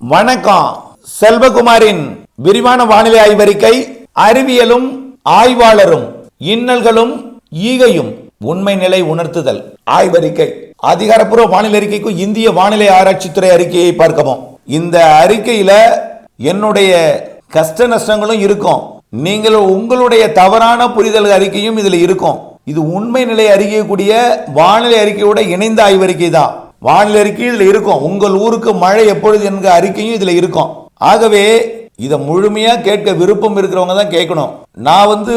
வணக்கம். செல்வகுமாரின் விரிவான வானிலை ஆய்வறிக்கை அறிவியலும் ஆய்வாளரும் இன்னல்களும் ஈகையும் உண்மை நிலை உணர்த்துதல் ஆய்வறிக்கை. அதிகாரப்பூர்வ வானிலை அறிக்கைக்கும் இந்திய வானிலை ஆராய்ச்சித்துறை அறிக்கையை பார்க்கவும். இந்த அறிக்கையில என்னுடைய கஷ்ட நஷ்டங்களும் இருக்கும். நீங்கள் உங்களுடைய தவறான புரிதல் அறிக்கையும் இதில் இருக்கும். இது உண்மை நிலை அறியக்கூடிய வானிலை அறிக்கையோட இணைந்த ஆய்வறிக்கை தான். வானிலை அறிக்கை இருக்கும். உங்கள் ஊருக்கு மழை எப்பொழுது என்கிற அறிக்கையும் இதில் இருக்கும். ஆகவே இதை முழுமையாக கேட்க விருப்பம் இருக்கிறவங்க தான் கேட்கணும். நான் வந்து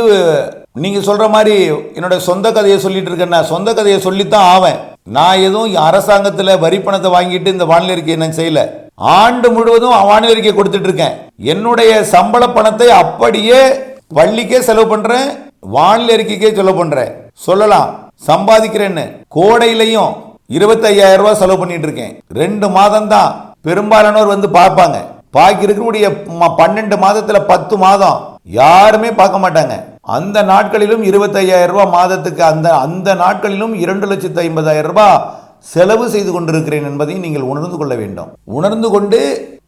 நீங்கள் சொல்கிற மாதிரி என்னோட சொந்த கதையை சொல்லிட்டு இருக்கேன் நான் சொந்த கதையை சொல்லித்தான் ஆவேன். நான் எதுவும் அரசாங்கத்தில் வரி பணத்தை வாங்கிட்டு இந்த வானிலை அறிக்கை நான் செய்யல. ஆண்டு முழுவதும் வானிலை அறிக்கை கொடுத்துட்டு இருக்கேன். என்னுடைய சம்பள பணத்தை அப்படியே வள்ளிக்கே செலவு பண்ணுறேன் வானிலை அறிக்கைக்கே செலவு பண்ணுறேன் சொல்லலாம் சம்பாதிக்கிறேன்னு. கோடையிலையும் இருபத்தையாயிரம் ரூபாய் செலவு பண்ணிட்டு இருக்கேன். ரெண்டு மாதம் தான் பெரும்பாலானோர் வந்து பார்ப்பாங்க. பாக்கி இருக்கக்கூடிய ம- பன்னெண்டு மாதத்துல பத்து மாதம். யாருமே பார்க்க மாட்டாங்க. அந்த நாட்களிலும் இருபத்தையாயிரம் ரூபாய் மாதத்துக்கு அந்த அந்த நாட்களிலும் இரண்டு லட்சத்து ஐம்பதாயிரம் ரூபாய் செலவு செய்து கொண்டிருக்கிறேன் என்பதையும் நீங்கள் உணர்ந்து கொள்ள வேண்டும். உணர்ந்து கொண்டு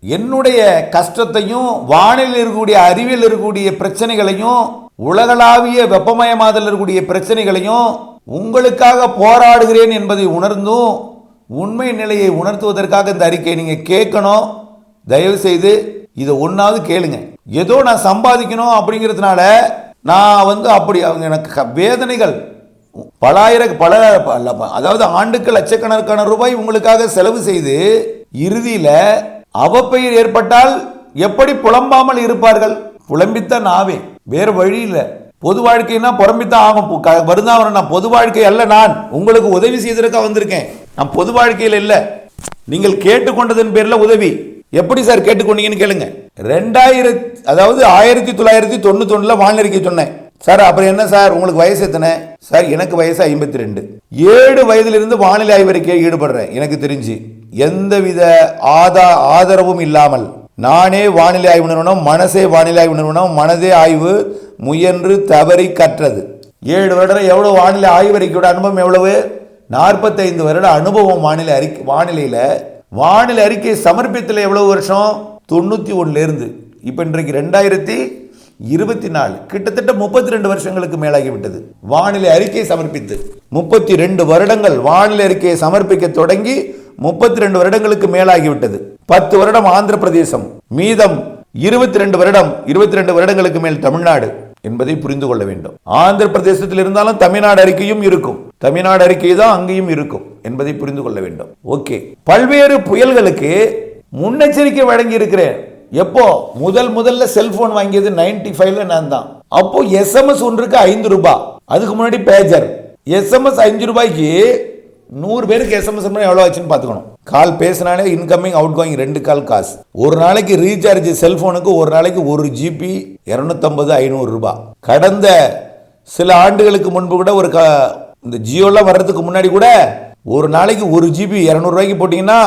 என்னுடைய கஷ்டத்தையும் வானிலையில் இருக்கக்கூடிய அறிவியல் இருக்கக்கூடிய பிரச்சனைகளையும் உலகளாவிய வெப்பமயமாதல் இருக்கக்கூடிய பிரச்சனைகளையும் உங்களுக்காக போராடுகிறேன் என்பதை உணர்ந்தும் உண்மை நிலையை உணர்த்துவதற்காக இந்த அறிக்கையை நீங்கள் கேட்கணும். தயவு செய்து இதை ஒன்றாவது கேளுங்க. ஏதோ நான் சம்பாதிக்கணும் அப்படிங்கிறதுனால நான் வந்து அப்படி அவங்க எனக்கு க- வேதனைகள். பலாயிர பல அதாவது ஆண்டுக்கு லட்சக்கணக்கான ரூபாய் உங்களுக்காக செலவு செய்து இறுதியில் அவப்பெயர் ஏற்பட்டால் எப்படி புலம்பாமல் இருப்பார்கள்? புலம்பித்தான் ஆவேன். வேறு வழி இல்லை. பொது வாழ்க்கைனா புறம்பித்தான் ஆகும். வருதான் க- நான் பொது வாழ்க்கை அல்ல நான் உங்களுக்கு உதவி செய்ததற்காக வந்திருக்கேன். நான் பொது வாழ்க்கையில் இல்லை. நீங்கள் கேட்டுக்கொண்டதன் பேரில் உதவி. எப்படி சார் கேட்டுக்கொண்டீங்கன்னு கேளுங்க. ரெண்டாயிரத்தி அதாவது ஆயிரத்தி தொள்ளாயிரத்தி தொண்ணூத்தொன்னுல வானிலைக்கு சொன்னேன். சார் அப்புறம் என்ன சார்? உங்களுக்கு வயசு எத்தனை? சார் எனக்கு வயசு ஐம்பத்தி ரெண்டு ஏழு வயதிலிருந்து வானிலை ஆய்வறிக்கையை ஈடுபடுறேன். எனக்கு தெரிஞ்சு. எந்தவித ஆதா ஆதரவும் இல்லாமல். நானே வானிலை ஆய்வு நிறுவனம் மனசே வானிலை ஆய்வு நிறுவனம் மனதே ஆய்வு முயன்று தவறி கற்றது. ஏழு வருடம் எவ்வளோ வானிலை ஆய்வறிக்கையோட அனுபவம் எவ்வளவு? நாற்பத்தைந்து வருட அனுபவம் வானிலை அறிக்கை வானிலையில். வானிலை அறிக்கை சமர்ப்பித்தல எவ்வளவு வருஷம்? தொண்ணூற்றி ஒன்றுலேருந்து இப்போ இன்றைக்கு ரெண்டாயிரத்தி இருபத்தி நாலு கிட்டத்தட்ட முப்பத்தி ரெண்டு வருஷங்களுக்கு மேலாகிவிட்டது. வானிலை அறிக்கை சமர்ப்பித்து. முப்பத்தி ரெண்டு வருடங்கள் வானிலை அறிக்கையை சமர்ப்பிக்க தொடங்கி முப்பத்தி ரெண்டு வருடங்களுக்கு மேலாகிவிட்டது. பத்து வருடம் ஆந்திர பிரதேசம் மீதம் இருபத்தி ரெண்டு வருடம் இருபத்தி ரெண்டு வருடங்களுக்கு மேல் தமிழ்நாடு என்பதை புரிந்து கொள்ள வேண்டும். ஆந்திர பிரதேசத்தில் இருந்தாலும் தமிழ்நாடு அறிக்கையும் இருக்கும். தமிழ்நாடு அறிக்கை தான் அங்கேயும் இருக்கும் என்பதை புரிந்து கொள்ள வேண்டும். ஓகே. பல்வேறு புயல்களுக்கு முன்னெச்சரிக்கை வழங்கி இருக்கிறேன் எப்போ? முதல் முதல்ல செல்போன் வாங்கியது நைன்டி ஃபைவ்ல நான் தான். அப்போ எஸ்எம்எஸ் ஒன்றுக்கு ஐந்து ரூபாய். அதுக்கு முன்னாடி பேஜர் எஸ்எம்எஸ் அஞ்சு ரூபாய்க்கு நூறு பேருக்கு எஸ்எம்எஸ் எவ்வளோ ஆச்சுன்னு பார்த்துக்கணும். கால் பேசினாலே இன்கமிங் அவுட் கோயிங் ரெண்டு கால் காசு. ஒரு நாளைக்கு ரீசார்ஜ் செல்ஃபோனுக்கு ஒரு நாளைக்கு ஒரு ஜிபி இரநூத்தம்பது ஐநூறு ரூபாய். கடந்த சில ஆண்டுகளுக்கு முன்பு கூட ஒரு க இந்த ஜியோலாம் வர்றதுக்கு முன்னாடி கூட ஒரு நாளைக்கு ஒரு ஜிபி இரநூறுவாய்க்கு போட்டிங்கன்னா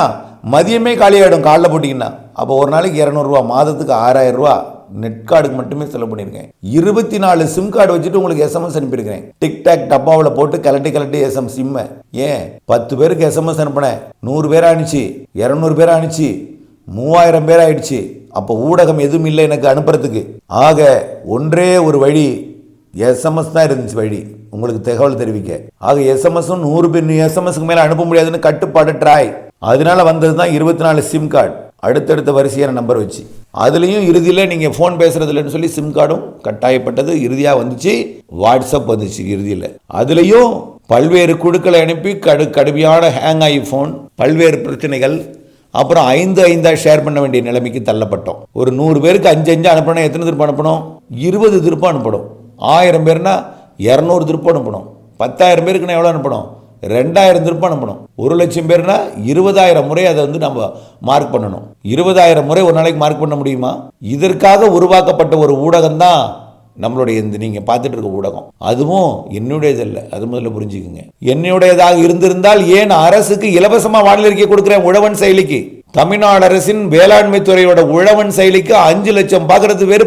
மதியமே காலியாகிடும் காலைல போட்டிங்கன்னா. அப்போ ஒரு நாளைக்கு இரநூறுவா மாதத்துக்கு ஆறாயிரம் ரூபா நெட் கார்டுக்கு மட்டுமே செலவு பண்ணியிருக்கேன் இருபத்தி நாலு சிம் கார்டு வச்சுட்டு உங்களுக்கு எஸ்எம்எஸ் அனுப்பியிருக்கிறேன். டிக்டாக் டப்பாவில் போட்டு கலட்டி கலட்டி எஸ்எம் சிம்மை ஏன்? பத்து பேருக்கு எஸ்எம்எஸ் அனுப்பினேன். நூறு பேர் அனுப்பிச்சு இரநூறு பேர் அனுப்பிச்சு மூவாயிரம் பேர் ஆயிடுச்சு. அப்போ ஊடகம் எதுவும் இல்லை எனக்கு அனுப்புறதுக்கு. ஆக ஒன்றே ஒரு வழி எஸ்எம்எஸ் தான் இருந்துச்சு வழி. உங்களுக்கு தகவல் தெரிவிக்க. ஆக எஸ்எம்எஸும் நூறு பேர் எஸ்எம்எஸ்க்கு மேலே அனுப்ப முடியாதுன்னு கட்டுப்பாடு ட்ராய் அதனால வந்தது தான் இருபத்தி நாலு சிம் கார்டு அடுத்தடுத்த வரிசையான நம்பர் வச்சு. அதுலேயும் இறுதியில் நீங்கள் ஃபோன் பேசுறதுலன்னு சொல்லி சிம் கார்டும் கட்டாயப்பட்டது. இறுதியாக வந்துச்சு. வாட்ஸ்அப் வந்துச்சு இறுதியில். அதுலேயும் பல்வேறு குழுக்களை அனுப்பி கடு கடுமையான ஹேங் ஆகி ஃபோன் பல்வேறு பிரச்சனைகள். அப்புறம் ஐந்து ஐந்தாக ஷேர் பண்ண வேண்டிய நிலைமைக்கு தள்ளப்பட்டோம். ஒரு நூறு பேருக்கு அஞ்சு அஞ்சு அனுப்பணும் எத்தனை திருப்பம் அனுப்பணும் இருபது திருப்பம் அனுப்பணும் ஆயிரம் பேர்னா இரநூறு திருப்பம் அனுப்பணும் பத்தாயிரம் பேருக்குன்னா எவ்வளோ அனுப்பணும் ரெண்டாயிரம் திருப்பம் அனுப்பணும். ஒரு லட்சம் பேர்னா இருபதாயிரம் முறை அதை வந்து நம்ம மார்க் பண்ணணும். இருபதாயிரம் முறை ஒரு நாளைக்கு மார்க் பண்ண முடியுமா? இதற்காக உருவாக்கப்பட்ட ஒரு ஊடகம் தான் நம்மளுடைய இந்த நீங்கள் பார்த்துட்டு இருக்க ஊடகம். அதுவும் என்னுடையது இல்லை அது முதல்ல புரிஞ்சுக்குங்க. என்னுடையதாக இருந்திருந்தால் ஏன் அரசுக்கு இலவசமாக வானிலைக்கு கொடுக்குறேன் உழவன் செயலிக்கு? தமிழ்நாடு அரசின் வேளாண்மை துறையோட உழவன் செயலிக்கு அஞ்சு லட்சம் பார்க்கறது பேர்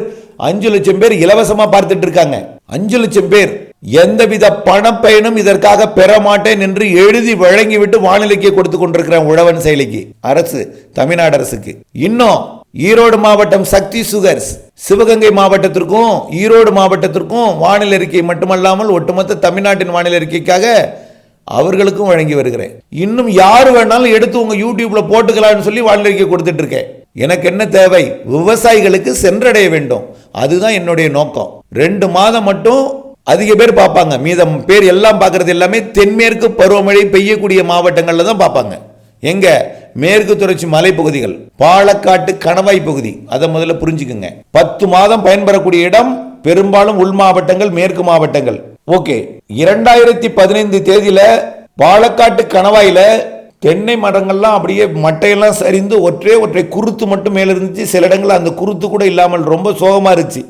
அஞ்சு லட்சம் பேர் இலவசமாக பார்த்துட்டு இருக்காங்க. அஞ்சு லட்சம் பேர். எந்தவித பணப்பயனும் இதற்காக பெற மாட்டேன் என்று எழுதி வழங்கிவிட்டு வானிலைக்கு கொடுத்து கொண்டிருக்கிறேன் உழவன் செயலிக்கு அரசு தமிழ்நாடு அரசுக்கு. இன்னும் ஈரோடு மாவட்டம் சக்தி சுகர்ஸ் சிவகங்கை மாவட்டத்திற்கும் ஈரோடு மாவட்டத்திற்கும் வானிலை அறிக்கை மட்டுமல்லாமல் ஒட்டுமொத்த தமிழ்நாட்டின் வானிலை அறிக்கைக்காக அவர்களுக்கும் வழங்கி வருகிறேன். இன்னும் யார் வேணாலும் எடுத்து உங்க யூடியூப்ல போட்டுக்கலாம்னு சொல்லி வானிலை அறிக்கை கொடுத்துட்டு இருக்கேன். எனக்கு என்ன தேவை? விவசாயிகளுக்கு சென்றடைய வேண்டும். அதுதான் என்னுடைய நோக்கம். ரெண்டு மாதம் மட்டும் அதிக பேர் பார்ப்பாங்க. மீதம் பேர் எல்லாம் பார்க்கறது எல்லாமே தென்மேற்கு பருவமழை பெய்யக்கூடிய மாவட்டங்களில் தான் பார்ப்பாங்க. எங்க? மேற்கு தொடர்ச்சி மலைப்பகுதிகள். பாலக்காட்டு கணவாய் பகுதி. அதை முதல்ல புரிஞ்சுக்குங்க. பத்து மாதம் பயன்பெறக்கூடிய இடம் பெரும்பாலும் உள் மாவட்டங்கள் மேற்கு மாவட்டங்கள். ஓகே. இரண்டாயிரத்தி பதினைந்து தேதியில பாலக்காட்டு கணவாயில தென்னை மரங்கள்லாம் அப்படியே மட்டையெல்லாம் சரிந்து ஒற்றே ஒற்றை குருத்து மட்டும் மேல இருந்துச்சு. சில இடங்கள்ல அந்த குருத்து கூட இல்லாமல் ரொம்ப சோகமா இருந்துச்சு.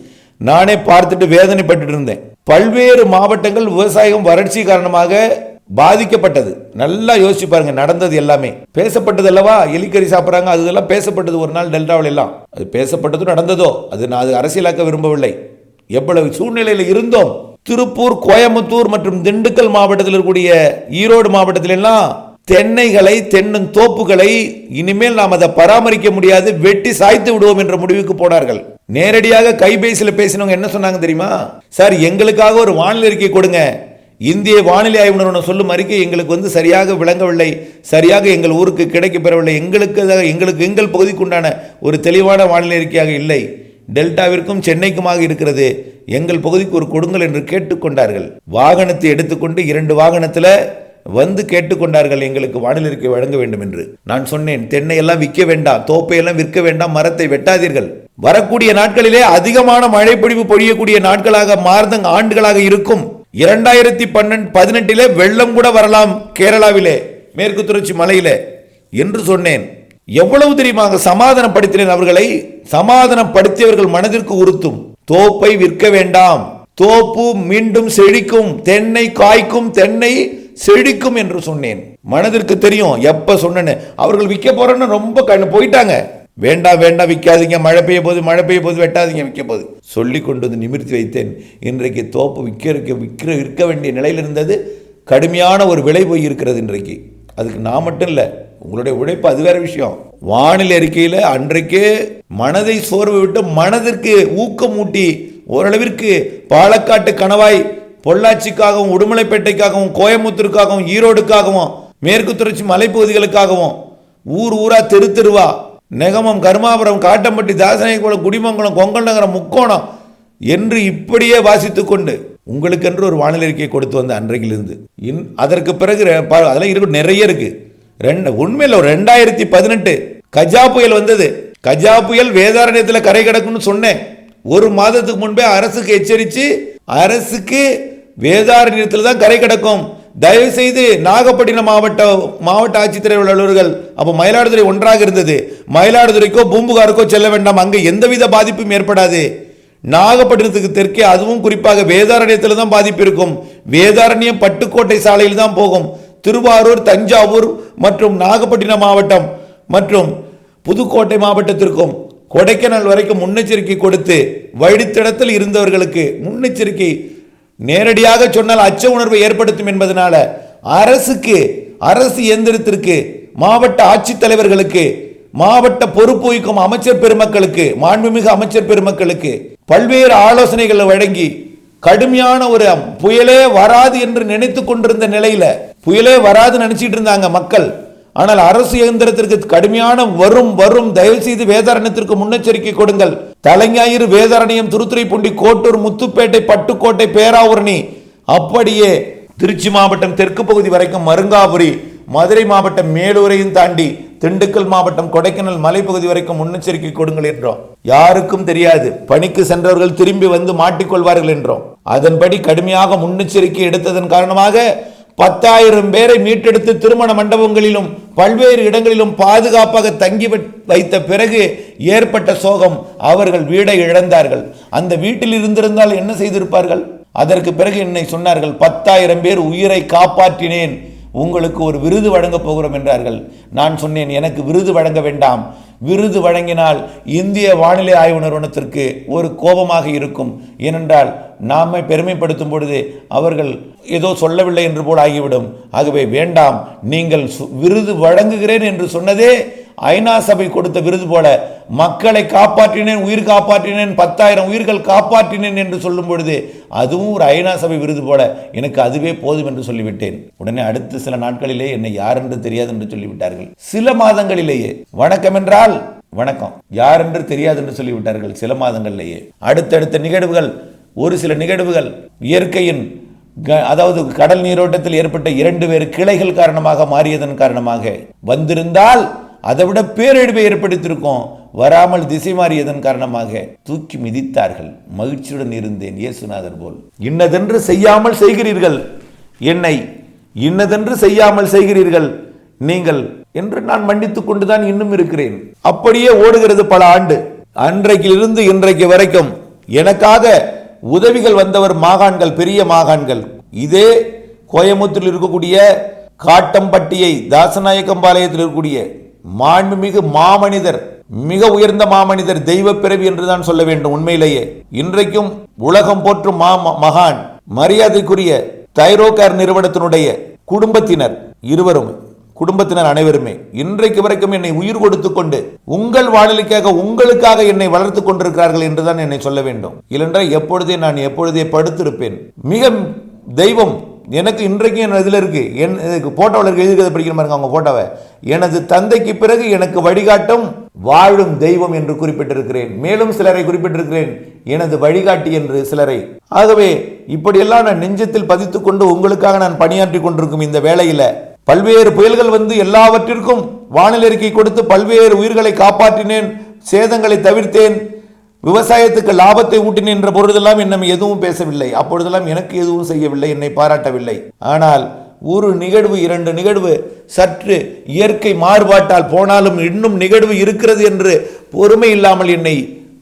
நானே பார்த்துட்டு வேதனைப்பட்டு இருந்தேன். பல்வேறு மாவட்டங்கள் விவசாயம் வறட்சி காரணமாக பாதிக்கப்பட்டது. நல்லா யோசிச்சு பாருங்க நடந்தது எல்லாமே. பேசப்பட்டது அல்லவா? எலிக்கறி சாப்பிட்றாங்க அது இதெல்லாம் பேசப்பட்டது ஒரு நாள் டெல்டாவில் எல்லாம். அது பேசப்பட்டதும் நடந்ததோ அது நான் அது அரசியலாக்க விரும்பவில்லை. எவ்வளவு சூழ்நிலையில் இருந்தோம். திருப்பூர் கோயம்புத்தூர் மற்றும் திண்டுக்கல் மாவட்டத்தில் இருக்கக்கூடிய ஈரோடு மாவட்டத்தில் எல்லாம் தென்னைகளை தென்னன் தோப்புகளை இனிமேல் நாம் அதை பராமரிக்க முடியாது வெட்டி சாய்த்து விடுவோம் என்ற முடிவுக்கு போனார்கள். நேரடியாக கைபேசியில் பேசினவங்க என்ன சொன்னாங்க தெரியுமா? சார் எங்களுக்காக ஒரு வானிலை அறிக்கை கொடுங்க. இந்திய வானிலை ஆய்வு நிறுவனம் சொல்லும் அறிக்கை எங்களுக்கு வந்து சரியாக விளங்கவில்லை. சரியாக எங்கள் ஊருக்கு கிடைக்கப் பெறவில்லை. எங்களுக்கு எங்களுக்கு எங்கள் பகுதிக்கு உண்டான ஒரு தெளிவான வானிலை அறிக்கையாக இல்லை. டெல்டாவிற்கும் சென்னைக்குமாக இருக்கிறது. எங்கள் பகுதிக்கு ஒரு கொடுங்கள் என்று கேட்டுக்கொண்டார்கள் வாகனத்தை எடுத்துக்கொண்டு இரண்டு வாகனத்தில் வந்து கேட்டுக்கொண்டார்கள் எங்களுக்கு வானிலை வழங்க வேண்டும் என்று. நான் சொன்னேன் தென்னை எல்லாம் விற்க வேண்டாம் தோப்பை எல்லாம் விற்க வேண்டாம் மரத்தை வெட்டாதீர்கள். வரக்கூடிய நாட்களிலே அதிகமான மழைப்பொழிவு பொழியக்கூடிய நாட்களாக மார்ந்த ஆண்டுகளாக இருக்கும். இரண்டாயிரத்தி பன்னெண்டு பதினெட்டிலே வெள்ளம் கூட வரலாம் கேரளாவிலே மேற்கு தொடர்ச்சி மலையிலே என்று சொன்னேன். எவ்வளவு தெரியுமாக சமாதானப்படுத்தினேன் அவர்களை. சமாதானப்படுத்தியவர்கள் மனதிற்கு உறுத்தும். தோப்பை விற்க வேண்டாம். தோப்பு மீண்டும் செழிக்கும். தென்னை காய்க்கும். தென்னை செழிக்கும் என்று சொன்னேன். மனதிற்கு தெரியும் எப்ப சொன்னேன்னு. அவர்கள் விற்க போறேன்னு ரொம்ப கண்ணு போயிட்டாங்க. வேண்டாம் வேண்டாம் விற்காதீங்க. மழை பெய்ய போது மழை பெய்ய போது வெட்டாதீங்க விற்க போது சொல்லி கொண்டு வந்து நிமிர்த்தி வைத்தேன். இன்றைக்கு தோப்பு விற்க விற்கிற விற்க வேண்டிய நிலையில் இருந்தது. கடுமையான ஒரு விலை போய் இருக்கிறது இன்றைக்கு. அதுக்கு நான் மட்டும் இல்லை உங்களுடைய உழைப்பு அது வேற விஷயம். வானிலை அறிக்கையில் அன்றைக்கு மனதை சோர்வு விட்டு மனதிற்கு ஊக்கமூட்டி ஓரளவிற்கு பாலக்காட்டு கணவாய் பொள்ளாச்சிக்காகவும் உடுமலைப்பேட்டைக்காகவும் கோயம்புத்தூருக்காகவும் ஈரோடுக்காகவும் மேற்கு தொடர்ச்சி மலைப்பகுதிகளுக்காகவும் ஊர் ஊரா தெரு தெருவா நெகமம் கருமாபுரம் காட்டம்பட்டி தாசநாயகுளம் குடிமங்கலம் கொங்கல் நகரம் முக்கோணம் என்று இப்படியே வாசித்து கொண்டு உங்களுக்கென்று ஒரு வானிலை அறிக்கையை கொடுத்து வந்த அன்றைக்கிலிருந்து இன் அதற்கு பிறகு அதெல்லாம் இருக்கு நிறைய இருக்கு. ரெண்டு உண்மையில் ஒரு ரெண்டாயிரத்தி பதினெட்டு கஜா புயல் வந்தது. கஜா புயல் வேதாரண்யத்தில் கரை கிடக்குன்னு சொன்னேன். ஒரு மாதத்துக்கு முன்பே அரசுக்கு எச்சரித்து அரசுக்கு வேதாரண்யத்தில் தான் கரை கிடக்கும். தயவு செய்து நாகப்பட்டினம் மாவட்ட மாவட்ட ஆட்சித்தலைவர் அலுவலர்கள் அப்போ மயிலாடுதுறை ஒன்றாக இருந்தது. மயிலாடுதுறைக்கோ பூம்புகாருக்கோ செல்ல வேண்டாம். அங்கே எந்தவித பாதிப்பும் ஏற்படாது. நாகப்பட்டினத்துக்கு தெற்கே அதுவும் குறிப்பாக வேதாரண்யத்தில் தான் பாதிப்பு இருக்கும். வேதாரண்யம் பட்டுக்கோட்டை சாலையில் தான் போகும். திருவாரூர் தஞ்சாவூர் மற்றும் நாகப்பட்டினம் மாவட்டம் மற்றும் புதுக்கோட்டை மாவட்டத்திற்கும் கொடைக்கானல் வரைக்கும் முன்னெச்சரிக்கை கொடுத்து வழித்தடத்தில் இருந்தவர்களுக்கு முன்னெச்சரிக்கை நேரடியாக சொன்னால் அச்ச உணர்வை ஏற்படுத்தும் என்பதனால அரசுக்கு அரசு இயந்திரத்திற்கு மாவட்ட ஆட்சித்தலைவர்களுக்கு மாவட்ட பொறுப்பு வகிக்கும் அமைச்சர் பெருமக்களுக்கு மாண்புமிகு அமைச்சர் பெருமக்களுக்கு பல்வேறு ஆலோசனைகளை வழங்கி கடுமையான ஒரு புயலே வராது என்று நினைத்து கொண்டிருந்த நிலையில புயலே வராது நினைச்சிட்டு இருந்தாங்க மக்கள். ஆனால் அரசு இயந்திரத்திற்கு கடுமையான வரும் வரும் தயவு செய்து வேதாரணத்திற்கு முன்னெச்சரிக்கை கொடுங்கள். தலைஞாயிறு வேதாரண்யம் திருத்துறைப்பூண்டி கோட்டூர் முத்துப்பேட்டை பட்டுக்கோட்டை பேராவூரணி அப்படியே திருச்சி மாவட்டம் தெற்கு பகுதி வரைக்கும் மருங்காபுரி மதுரை மாவட்டம் மேலூரையும் தாண்டி திண்டுக்கல் மாவட்டம் கொடைக்கானல் மலைப்பகுதி வரைக்கும் முன்னெச்சரிக்கை கொடுங்கள் என்றோம். யாருக்கும் தெரியாது. பணிக்கு சென்றவர்கள் திரும்பி வந்து மாட்டிக்கொள்வார்கள் என்றோம். அதன்படி கடுமையாக முன்னெச்சரிக்கை எடுத்ததன் காரணமாக பத்தாயிரம் பேரை மீட்டெடுத்து திருமண மண்டபங்களிலும் பல்வேறு இடங்களிலும் பாதுகாப்பாக தங்கி வைத்த பிறகு ஏற்பட்ட சோகம் அவர்கள் வீடை இழந்தார்கள். அந்த வீட்டில் இருந்திருந்தால் என்ன செய்திருப்பார்கள்? அதற்கு பிறகு என்னை சொன்னார்கள் பத்தாயிரம் பேர் உயிரை காப்பாற்றினேன். உங்களுக்கு ஒரு விருது வழங்கப் போகிறோம் என்றார்கள். நான் சொன்னேன் எனக்கு விருது வழங்க வேண்டாம். விருது வழங்கினால் இந்திய வானிலை ஆய்வு நிறுவனத்திற்கு ஒரு கோபமாக இருக்கும். ஏனென்றால் நாம பெருமைப்படுத்தும் பொழுது அவர்கள் ஏதோ சொல்லவில்லை என்று போல் ஆகிவிடும். ஆகவே வேண்டாம் நீங்கள் சு- விருது வழங்குகிறேன் என்று சொன்னதே ஐநா சபை கொடுத்த விருது போல மக்களை காப்பாற்றினேன் உயிர் காப்பாற்றினேன் பத்தாயிரம் உயிர்கள் காப்பாற்றினேன் என்று சொல்லும் பொழுது அதுவும் ஒரு ஐநா சபை விருது போல எனக்கு அதுவே போதும் என்று சொல்லிவிட்டேன். உடனே அடுத்த சில நாட்களிலே என்னை யார் என்று தெரியாது என்று சொல்லிவிட்டார்கள். சில மாதங்களிலேயே வணக்கம் என்றால் வணக்கம். யார் என்று தெரியாது என்று சொல்லிவிட்டார்கள் சில மாதங்களிலேயே. அடுத்தடுத்த நிகழ்வுகள் ஒரு சில நிகழ்வுகள் இயற்கையின் க- அதாவது கடல் நீரோட்டத்தில் ஏற்பட்ட இரண்டு வேறு கிளைகள் காரணமாக மாறியதன் காரணமாக வந்திருந்தால் அதை விட பேரழிவை ஏற்படுத்தியிருக்கோம். வராமல் திசை மாறியதன் காரணமாக தூக்கி மிதித்தார்கள். மகிழ்ச்சியுடன் இருந்தேன் இயேசுநாதர் போல். இன்னதென்று செய்யாமல் செய்கிறீர்கள். என்னை இன்னதென்று செய்யாமல் செய்கிறீர்கள். நீங்கள் என்று நான் மன்னித்துக் கொண்டுதான் இன்னும் இருக்கிறேன். அப்படியே ஓடுகிறது பல ஆண்டு. அன்றைக்கிலிருந்து இன்றைக்கு வரைக்கும் எனக்காக உதவிகள் வந்தவர் மாகாண்கள் பெரிய மாகாண்கள். இதே கோயமுத்தூரில் இருக்கக்கூடிய காட்டம்பட்டியை தாசநாயக்கம்பாளையத்தில் இருக்கக்கூடிய மாண்புமிகு மாமனிதர் மிக உயர்ந்த மாமனிதர் தெய்வ பிறவி என்றுதான் சொல்ல வேண்டும் உண்மையிலேயே. இன்றைக்கும் உலகம் போற்றும் மா ம- மகான் மரியாதைக்குரிய தைரோகார் நிறுவனத்தினுடைய குடும்பத்தினர் இருவரும் குடும்பத்தினர் அனைவருமே இன்றைக்கு வரைக்கும் என்னை உயிர் கொடுத்து கொண்டு உங்கள் வானிலைக்காக உங்களுக்காக என்னை வளர்த்து கொண்டிருக்கிறார்கள் என்றுதான் என்னை சொல்ல வேண்டும். இல்லென்றால் எப்பொழுதே நான் எப்பொழுதே படுத்திருப்பேன். மிக தெய்வம் எனக்கு இன்றைக்கும் என் இதில் இருக்கு? என் இதுக்கு போட்டோவில் இருக்க எழுதி படிக்கிற மாதிரி அவங்க போட்டோவை? எனது தந்தைக்கு பிறகு எனக்கு வழிகாட்டும் வாழும் தெய்வம் என்று குறிப்பிட்டிருக்கிறேன். மேலும் சிலரை குறிப்பிட்டிருக்கிறேன். எனது வழிகாட்டி என்று சிலரை. ஆகவே இப்படியெல்லாம் நான் நெஞ்சத்தில் பதித்து கொண்டு உங்களுக்காக நான் பணியாற்றி கொண்டிருக்கும் இந்த வேலையில் பல்வேறு புயல்கள் வந்து எல்லாவற்றிற்கும் வானிலை அறிக்கை கொடுத்து பல்வேறு உயிர்களை காப்பாற்றினேன் சேதங்களை தவிர்த்தேன். விவசாயத்துக்கு லாபத்தை ஊட்டினேன் என்ற பொழுதெல்லாம் என்னை எதுவும் பேசவில்லை. அப்பொழுதெல்லாம் எனக்கு எதுவும் செய்யவில்லை என்னை பாராட்டவில்லை. ஆனால் ஒரு நிகழ்வு இரண்டு நிகழ்வு சற்று இயற்கை மாறுபாட்டால் போனாலும் இன்னும் நிகழ்வு இருக்கிறது என்று பொறுமை இல்லாமல் என்னை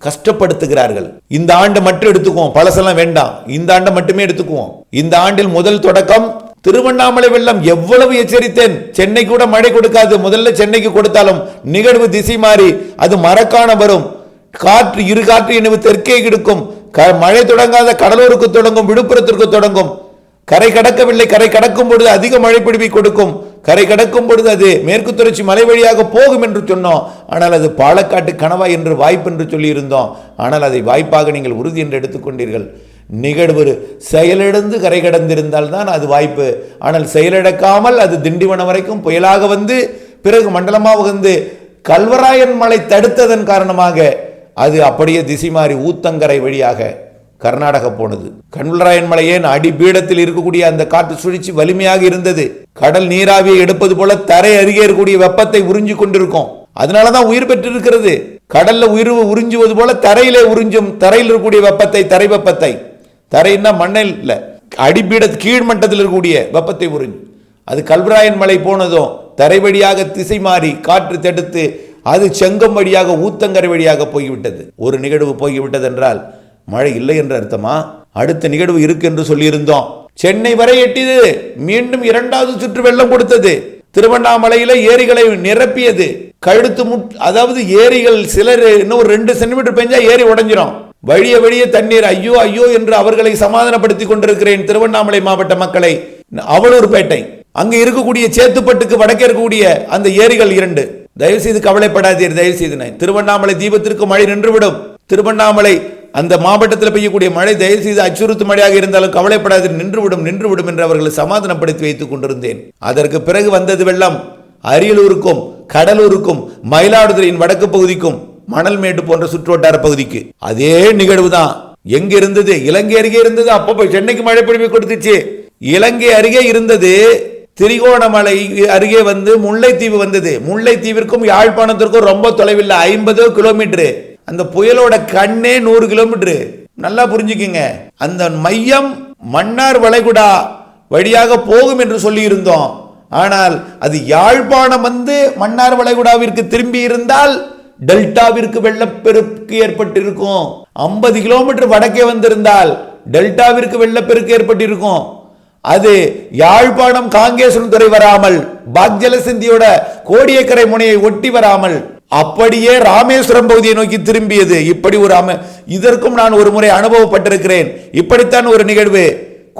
கஷ்டப்படுத்துகிறார்கள். இந்த ஆண்டு மட்டும் எடுத்துக்குவோம் பழசெல்லாம் வேண்டாம். இந்த ஆண்டை மட்டுமே எடுத்துக்குவோம். இந்த ஆண்டில் முதல் தொடக்கம் திருவண்ணாமலை வெள்ளம் எவ்வளவு எச்சரித்தேன். சென்னை கூட மழை கொடுக்காது. முதல்ல சென்னைக்கு கொடுத்தாலும் நிகழ்வு திசை மாறி அது மரக்காண வரும். காற்று இரு காற்று எனவே தெற்கே கிடக்கும். க- மழை தொடங்காத கடலூருக்கு தொடங்கும் விழுப்புரத்திற்கு தொடங்கும். கரை கடக்கவில்லை கரை கடக்கும் பொழுது அதிக மழை பிடிப்பை கொடுக்கும். கரை கடக்கும் பொழுது அது மேற்கு தொடர்ச்சி மலை வழியாக போகும் என்று சொன்னோம். ஆனால் அது பாலக்காட்டு கனவா என்று வாய்ப்பு என்று சொல்லியிருந்தோம். ஆனால் அதை வாய்ப்பாக நீங்கள் உறுதி என்று எடுத்துக்கொண்டீர்கள். நிகழ்வு செயலிழந்து கரை கடந்திருந்தால் தான் அது வாய்ப்பு. ஆனால் செயலிழக்காமல் அது திண்டிவனம் வரைக்கும் புயலாக வந்து பிறகு மண்டலமாக வந்து கல்வராயன் மலை தடுத்ததன் காரணமாக அது அப்படியே திசை மாறி ஊத்தங்கரை வழியாக கர்நாடகா போனது. கண்வராயன் மலை ஏன் அடிபீடத்தில் இருக்கக்கூடிய அந்த காற்று சுழற்சி வலிமையாக இருந்தது? கடல் நீராவியை எடுப்பது போல தரை அருகே இருக்கக்கூடிய வெப்பத்தை உறிஞ்சு கொண்டிருக்கும். அதனால தான் உயிர் பெற்றிருக்கிறது. கடல்ல உயிர் உறிஞ்சுவது போல தரையிலே உறிஞ்சும் தரையில் இருக்கக்கூடிய வெப்பத்தை தரை வெப்பத்தை. தரைன்னா மண்ணில் இல்லை அடிபீட கீழ்மட்டத்தில் இருக்கக்கூடிய வெப்பத்தை உறிஞ்சும். அது கல்வராயன் மலை போனதும் தரை வழியாக திசை மாறி காற்று தடுத்து அது செங்கம் வழியாக ஊத்தங்கரை வழியாக போய்விட்டது. ஒரு நிகழ்வு போய்விட்டது என்றால் மழை இல்லை என்று அர்த்தமா? அடுத்த நிகழ்வு இருக்கு என்று சொல்லியிருந்தோம். சென்னை வரை எட்டியது. மீண்டும் இரண்டாவது சுற்று வெள்ளம் கொடுத்தது. திருவண்ணாமலையில ஏரிகளை நிரப்பியது. கழுத்து முட் அதாவது ஏரிகள் சிலர் இன்னும் ஒரு ரெண்டு சென்டிமீட்டர் பெஞ்சா ஏரி உடஞ்சிரும். வழிய வழிய தண்ணீர் ஐயோ ஐயோ என்று அவர்களை சமாதானப்படுத்தி கொண்டிருக்கிறேன் திருவண்ணாமலை மாவட்ட மக்களை. அவலூர்பேட்டை. அங்கு இருக்கக்கூடிய சேத்துப்பட்டுக்கு வடக்கே இருக்கக்கூடிய அந்த ஏரிகள் இரண்டு. தயவு செய்து கவலைப்படாதீர் தயவு செய்து நான். திருவண்ணாமலை தீபத்திற்கு மழை நின்றுவிடும். திருவண்ணாமலை அந்த மாவட்டத்தில் பெய்யக்கூடிய மழை தயவு செய்து அச்சுறுத்து மழையாக இருந்தாலும் கவலைப்படாதீர் நின்றுவிடும் நின்றுவிடும் என்று அவர்களை சமாதானப்படுத்தி வைத்துக் கொண்டிருந்தேன். அதற்கு பிறகு வந்தது வெள்ளம். அரியலூருக்கும் கடலூருக்கும் மயிலாடுதுறையின் வடக்கு பகுதிக்கும் மணல்மேடு போன்ற சுற்றுவட்டார பகுதிக்கு. அதே நிகழ்வு தான் எங்க இருந்தது இலங்கை அருகே இருந்தது. அப்போ போய் சென்னைக்கு மழை பொழிவு கொடுத்துச்சு. இலங்கை அருகே இருந்தது. திரிகோணமலை அருகே வந்து முல்லைத்தீவு வந்தது. முல்லைத்தீவிற்கும் யாழ்ப்பாணத்திற்கும் ரொம்ப தொலைவில் ஐம்பது கிலோமீட்டரு அந்த புயலோட கண்ணே நூறு கிலோமீட்டரு நல்லா புரிஞ்சுக்குங்க. அந்த மையம் மன்னார் வளைகுடா வழியாக போகும் என்று சொல்லி இருந்தோம் ஆனால் அது யாழ்ப்பாணம் வந்து மன்னார் வளைகுடாவிற்கு திரும்பி இருந்தால் டெல்டாவிற்கு வெள்ளப்பெருக்கு ஏற்பட்டிருக்கும். ஐம்பது கிலோமீட்டர் வடக்கே வந்திருந்தால் டெல்டாவிற்கு வெள்ளப்பெருக்கு ஏற்பட்டிருக்கும். அது யாழ்ப்பாணம் காங்கேஸ்வரன் துறை வராமல் பாக்ஜல சிந்தியோட கோடியக்கரை முனையை ஒட்டி வராமல் அப்படியே ராமேஸ்வரம் பகுதியை நோக்கி திரும்பியது. இப்படி ஒரு அம இதற்கும் நான் ஒரு முறை அனுபவப்பட்டிருக்கிறேன். இப்படித்தான் ஒரு நிகழ்வு.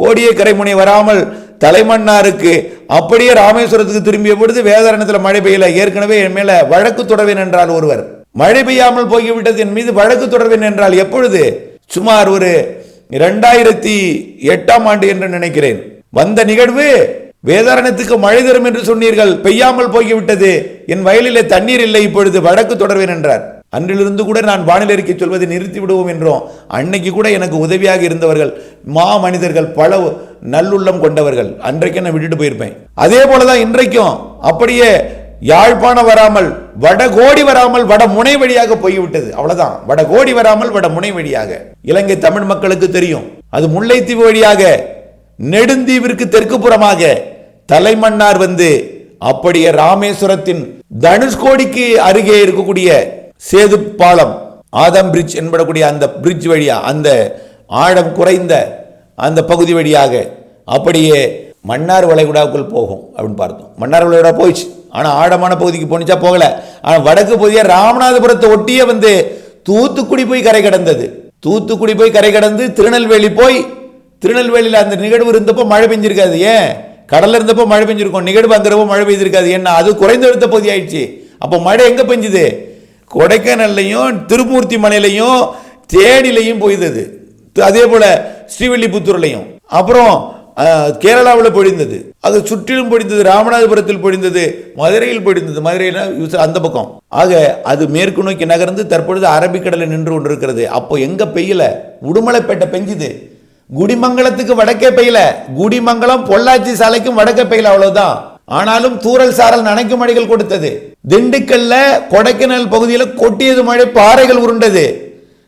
கோடியக்கரை முனை வராமல் தலைமன்னாருக்கு அப்படியே ராமேஸ்வரத்துக்கு திரும்பிய பொழுது வேதாரணத்தில் மழை பெய்யல. ஏற்கனவே என் மேல வழக்கு தொடர்வேன் என்றால் ஒருவர். மழை பெய்யாமல் போய்விட்டது என் மீது வழக்கு தொடர்வேன் என்றால் எப்பொழுது? சுமார் ஒரு இரண்டாயிரத்தி எட்டாம் ஆண்டு என்று நினைக்கிறேன். வந்த நிகழ்வு வேதாரணத்துக்கு மழை தரும் என்று சொன்னீர்கள் பெய்யாமல் போய்விட்டது. என் வயலிலே தண்ணீர் இல்லை இப்பொழுது வழக்கு தொடர்வேன் என்றார். அன்றிலிருந்து கூட நான் வானிலை அறிக்கை சொல்வதை நிறுத்தி விடுவோம் என்றோம். அன்னைக்கு கூட எனக்கு உதவியாக இருந்தவர்கள் மா மனிதர்கள் பல நல்லுள்ளம் கொண்டவர்கள் அன்றைக்கு நான் விட்டுட்டு போயிருப்பேன். அதே போலதான் இன்றைக்கும் அப்படியே யாழ்ப்பாணம் வராமல் வடகோடி வராமல் வட முனை வழியாக போய்விட்டது. அவ்வளவுதான். வடகோடி வராமல் வட முனை வழியாக. இலங்கை தமிழ் மக்களுக்கு தெரியும். அது முல்லைத்தீவு வழியாக நெடுந்தீவிற்கு தெற்கு புறமாக தலைமன்னார் வந்து அப்படியே ராமேஸ்வரத்தின் தனுஷ்கோடிக்கு அருகே இருக்கக்கூடிய சேது பாலம் ஆதம் பிரிட்ஜ் என்படக்கூடிய அந்த பிரிட்ஜ் வழியா அந்த ஆழம் குறைந்த அந்த பகுதி வழியாக அப்படியே மன்னார் வளைகுடாவுக்குள் போகும் அப்படின்னு பார்த்தோம். மன்னார் வளைகுடா போயிடுச்சு. ஆனால் ஆழமான பகுதிக்கு போனிச்சா போகல. ஆனால் வடக்கு பகுதியாக ராமநாதபுரத்தை ஒட்டியே வந்து தூத்துக்குடி போய் கரை கடந்தது. தூத்துக்குடி போய் கரை கடந்து திருநெல்வேலி போய் திருநெல்வேலியில் அந்த நிகழ்வு இருந்தப்போ மழை பெஞ்சிருக்காது. ஏன்? கடலில் இருந்தப்போ மழை பெஞ்சிருக்கும். நிகழ்வு அங்கிறப்போ மழை பெய்திருக்காது. ஏன்னா அது குறைந்தெடுத்த பகுதி ஆயிடுச்சு அப்போ மழை எங்கே பெஞ்சுது? கொடைக்கானல்லையும் திருமூர்த்தி மலையிலையும் தேனிலையும் பொய்தது அதே போல் ஸ்ரீவில்லிபுத்தூர்லையும். அப்புறம் கேரளாவில் பொழிந்தது. அது சுற்றிலும் பொழிந்தது. ராமநாதபுரத்தில் பொழிந்தது. மதுரையில் பொழிந்தது. மதுரையில் அந்த பக்கம். ஆக அது மேற்கு நோக்கி நகர்ந்து தற்பொழுது அரபிக்கடலில் நின்று கொண்டிருக்கிறது. அப்போ எங்கே பெய்யல? உடுமலைப்பேட்டை பெஞ்சுது. குடிமங்கலத்துக்கு வடக்கே பெய்யல. குடிமங்கலம் பொள்ளாச்சி சாலைக்கும் வடக்கே பெய்யல அவ்வளவுதான். ஆனாலும் தூரல் சாரல் நனைக்கும் மழைகள் கொடுத்தது. திண்டுக்கல்ல கொடைக்கானல் பகுதியில் கொட்டியது மழை பாறைகள் உருண்டது.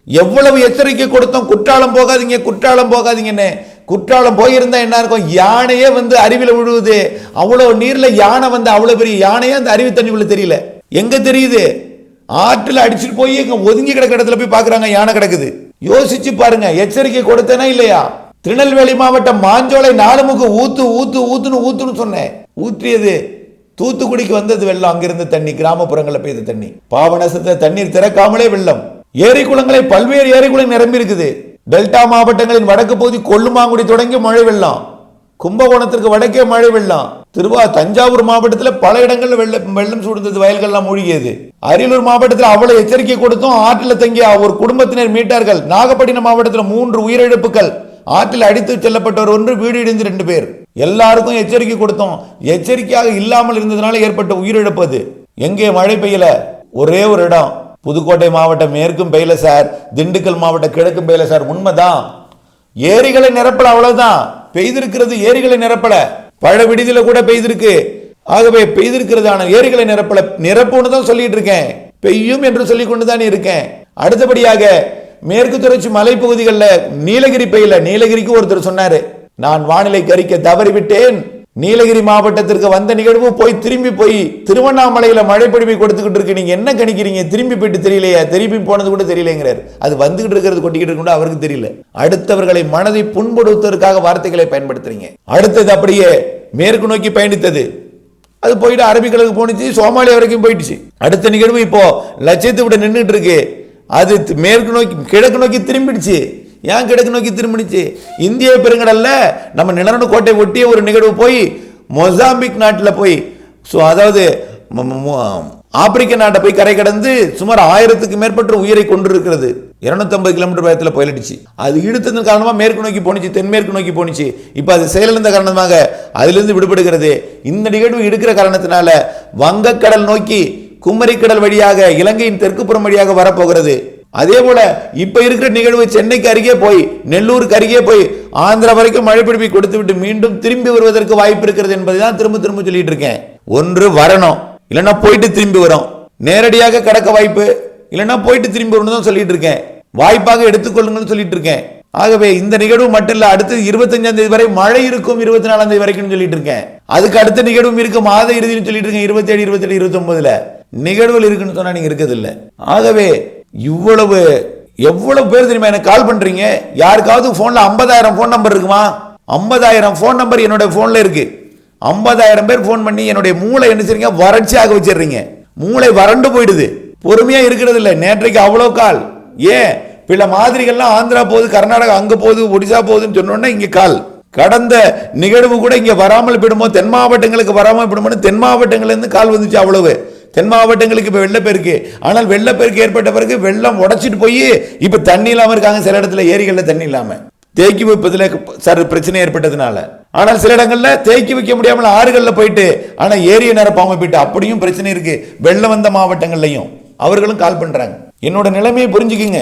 எவ்வளவு எச்சரிக்கை கொடுத்தோம் குற்றாலம் போகாதீங்க குற்றாலம் போகாதீங்கன்னு. குற்றாலம் போயிருந்தா என்ன இருக்கும்? யானையே வந்து அருவியில் விழுவுது. அவ்வளோ நீர்ல யானை வந்து அவ்வளோ பெரிய யானையே? அந்த அருவி தண்ணி உள்ள தெரியல. எங்க தெரியுது? ஆற்றில் அடிச்சுட்டு போய் ஒதுங்கி கிடக்க இடத்துல போய் பார்க்குறாங்க யானை கிடக்குது. யோசிச்சு பாருங்க எச்சரிக்கை கொடுத்தேனா இல்லையா? திருநெல்வேலி மாவட்டம் மாஞ்சோலை நாலுமுக்கு ஊத்து ஊத்து ஊத்துன்னு ஊத்துன்னு சொன்னேன். ஊற்றியது தூத்துக்குடிக்கு வந்தது வெள்ளம் அங்கிருந்து தண்ணி கிராமப்புறங்களில் பெய்த தண்ணி. பாவனசத்தை தண்ணீர் திறக்காமலே வெள்ளம். ஏரி குளங்களை பல்வேறு ஏரி குளம் நிரம்பி இருக்குது. டெல்டா மாவட்டங்களின் வடக்கு பகுதி கொல்லுமாங்குடி தொடங்கி மழை வெள்ளம். கும்பகோணத்திற்கு வடக்கே மழை வெள்ளம். திருவா தஞ்சாவூர் மாவட்டத்தில் பல இடங்களில் வெள்ளம் வெள்ளம் சூழ்ந்தது வயல்கள்லாம் மூழ்கியது. அரியலூர் மாவட்டத்தில் அவ்வளவு எச்சரிக்கை கொடுத்தும் ஆற்றில் தங்கிய ஒரு குடும்பத்தினர் மீட்டார்கள். நாகப்பட்டினம் மாவட்டத்தில் மூன்று உயிரிழப்புகள். ஆற்றில் அடித்து செல்லப்பட்டவர் ஒன்று வீடு இடிந்து ரெண்டு பேர். எல்லாருக்கும் எச்சரிக்கை கொடுத்தோம். எச்சரிக்கையாக இல்லாமல் இருந்ததுனால ஏற்பட்ட உயிரிழப்பு அது. எங்கே மழை பெய்யல? ஒரே ஒரு இடம். புதுக்கோட்டை மாவட்டம் மேற்கும் பெய்யல சார். திண்டுக்கல் மாவட்டம் கிழக்கும் பெய்யல சார். உண்மைதான். ஏரிகளை நிரப்பல அவ்வளவுதான். பெய்திருக்கிறது ஏரிகளை நிரப்பல. பழ விடுதியில் கூட பெய்திருக்கு. ஆகவே பெய்திருக்கிறதான ஏரிகளை நிரப்பல நிரப்புன்னு தான் சொல்லிட்டு இருக்கேன் பெய்யும் என்று சொல்லி கொண்டு தான் இருக்கேன். அடுத்தபடியாக மேற்கு தொடர்ச்சி மலைப்பகுதிகளில் நீலகிரி பெய்யல. நீலகிரிக்கு ஒருத்தர் சொன்னார் நான் வானிலை கறிக்க தவறிவிட்டேன். நீலகிரி மாவட்டத்திற்கு வந்த நிகழ்வு போய் திரும்பி போய் திருவண்ணாமலையில் மழை பொழிவை கொடுத்துக்கிட்டு இருக்கு. நீங்கள் என்ன கணிக்கிறீங்க? திரும்பி போயிட்டு தெரியலையா. திரும்பி போனது கூட தெரியலங்கிறார் அது வந்துகிட்டு இருக்கிறது கொட்டிக்கிட்டு இருக்கு அவருக்கு தெரியல. அடுத்தவர்களை மனதை புண்படுத்துவதற்காக வார்த்தைகளை பயன்படுத்துறீங்க. அடுத்தது அப்படியே மேற்கு நோக்கி பயணித்தது. அது போயிட்டு அரபிக்கடலுக்கு போனிச்சு சோமாலியா வரைக்கும் போயிடுச்சு. அடுத்த நிகழ்வு இப்போ லட்சியத்தை விட நின்றுட்டு இருக்கு. அது மேற்கு நோக்கி கிழக்கு நோக்கி திரும்பிடுச்சு. ஏன் கிழக்கு நோக்கி திரும்பிடுச்சு? இந்திய பெருங்கடல்ல நம்ம நிலநடு கோட்டை ஒட்டிய ஒரு நிகழ்வு போய் மொசாம்பிக் நாட்டில் போய் ஸோ அதாவது ஆப்பிரிக்க நாட்டை போய் கரை கடந்து சுமார் ஆயிரத்துக்கு மேற்பட்ட உயிரை கொண்டிருக்கிறது. இருநூத்தம்பது கிலோமீட்டர் வேகத்தில் போயிடுச்சு அது இழுத்ததன் காரணமாக மேற்கு நோக்கி போனிச்சு தென்மேற்கு நோக்கி போனிச்சு இப்போ அது செயலிழந்த காரணமாக அதிலிருந்து விடுபடுகிறது. இந்த நிகழ்வு எடுக்கிற காரணத்தினால வங்கக்கடல் நோக்கி குமரிக்கடல் வழியாக இலங்கையின் தெற்குப்புறம் வழியாக வரப்போகிறது. அதே போல இப்போ இருக்கிற நிகழ்வு சென்னைக்கு அருகே போய் நெல்லூருக்கு அருகே போய் ஆந்திரா வரைக்கும் மழை பிடிப்பி கொடுத்து விட்டு மீண்டும் திரும்பி வருவதற்கு வாய்ப்பு இருக்கிறது என்பதை தான் திரும்ப திரும்ப சொல்லிட்டு இருக்கேன். ஒன்று வரணும் இல்லைன்னா போயிட்டு திரும்பி வரும். நேரடியாக கடக்க வாய்ப்பு இல்லைன்னா போயிட்டு திரும்பி வரணும் தான் சொல்லிட்டு இருக்கேன். வாய்ப்பாக எடுத்துக்கொள்ளுங்கன்னு சொல்லிட்டு இருக்கேன். ஆகவே இந்த நிகழ்வு மட்டும் இல்ல அடுத்து இருபத்தஞ்சாம் தேதி வரை மழை இருக்கும் இருபத்தி நாலாம் தேதி வரைக்கும் சொல்லிட்டு இருக்கேன். அதுக்கு அடுத்த நிகழ்வும் இருக்கு மாத இறுதினு சொல்லிட்டு இருக்கேன் இருபத்தி ஏழு இருபத்தி ஏழு இருபத்தி ஒன்பதுல நிகழ்வுகள் இருக்குன்னு சொன்னா நீங்க இருக்கிறது இல்லை ஆகவே இவ்வளவு எவ்வளவு பேர் தெரியுமா எனக்கு கால் பண்றீங்க? யாருக்காவது போன்ல ஐம்பதாயிரம் போன் நம்பர் இருக்குமா? ஐம்பதாயிரம் போன் நம்பர் என்னோட போன்ல இருக்கு. ஐம்பதாயிரம் பேர் போன் பண்ணி என்னுடைய மூளை என்ன செய்றீங்க? வறட்சியாக வச்சிடுறீங்க. மூளை வறண்டு போயிடுது. பொறுமையா இருக்கிறது இல்லை. நேற்றைக்கு அவ்வளோ கால். ஏன்? பில மாதிரிகள்லாம் ஆந்திரா போகுது கர்நாடகா அங்க போகுது ஒடிசா போகுதுன்னு சொன்னோன்னே இங்க கால். கடந்த நிகழ்வு கூட இங்க வராமல் போயிடுமோ தென் மாவட்டங்களுக்கு வராமல் விடுமோன்னு தென் மாவட்டங்கள்ல இருந்து கால் வந்துச்சு அவ்வளவு. தென் மாவட்டங்களுக்கு இப்போ வெள்ளப்பெருக்கு ஆனால் வெள்ளப்பெருக்கு ஏற்பட்ட பிறகு வெள்ளம் உடச்சிட்டு போய் இப்போ தண்ணி இல்லாமல் இருக்காங்க. சில இடத்துல ஏரிகளில் தண்ணி இல்லாமல் தேக்கி வைப்பதில் சார் பிரச்சனை ஏற்பட்டதுனால. ஆனால் சில இடங்களில் தேக்கி வைக்க முடியாமல் ஆறுகளில் போயிட்டு ஆனால் ஏரிய நிரப்பாம போயிட்டு அப்படியும் பிரச்சனை இருக்குது வெள்ளம் வந்த மாவட்டங்கள்லையும். அவர்களும் கால் பண்ணுறாங்க என்னோட நிலைமையை புரிஞ்சுக்குங்க.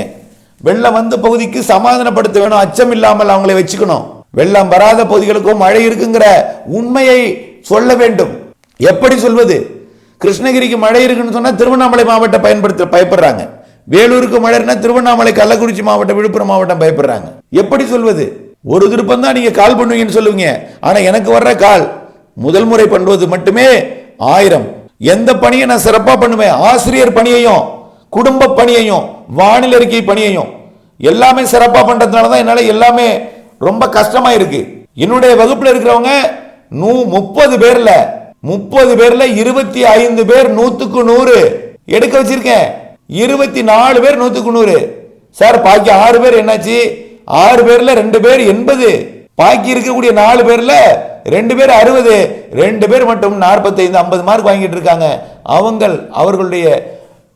வெள்ளம் வந்த பகுதிக்கு சமாதானப்படுத்த வேணும். அச்சம் இல்லாமல் அவங்களை வச்சுக்கணும். வெள்ளம் வராத பகுதிகளுக்கும் மழை இருக்குங்கிற உண்மையை சொல்ல வேண்டும். எப்படி சொல்வது? கிருஷ்ணகிரிக்கு மழை இருக்குன்னு சொன்னால் திருவண்ணாமலை மாவட்டம் பயன்படுத்த பயப்படுறாங்க. வேலூருக்கு மழைன்னா திருவண்ணாமலை கள்ளக்குறிச்சி மாவட்டம் விழுப்புரம் மாவட்டம் பயப்படுறாங்க. எப்படி சொல்வது? ஒரு திருப்பம் தான் நீங்கள் கால் பண்ணுவீங்கன்னு சொல்லுவீங்க. ஆனால் எனக்கு வர்ற கால் முதல் முறை பண்ணுவது மட்டுமே ஆயிரம். எந்த பணியை நான் சிறப்பாக பண்ணுவேன்? ஆசிரியர் பணியையும் குடும்ப பணியையும் வானிலை அறிக்கை பணியையும். எல்லாமே சிறப்பாக பண்ணுறதுனால தான் என்னால் எல்லாமே ரொம்ப கஷ்டமாக இருக்குது என்னுடைய வகுப்பில் இருக்கிறவங்க நூ முப்பது பேரில் முப்பது பேர்ல இருபத்தி ஐந்து பேர் நூத்துக்கு நூறு. எடுக்க வச்சிருக்கேன். இருபத்தி நாலு பேர் நூத்துக்கு நூறு. சார் பாக்கி ஆறு பேர் என்னாச்சு? ஆறு பேர்ல ரெண்டு பேர் எண்பது. பாக்கி இருக்கக்கூடிய நாலு பேர்ல ரெண்டு பேர் அறுபது. ரெண்டு பேர் மட்டும் நாற்பத்தைந்து ஐம்பது மார்க் வாங்கிட்டு இருக்காங்க. அவங்கள் அவர்களுடைய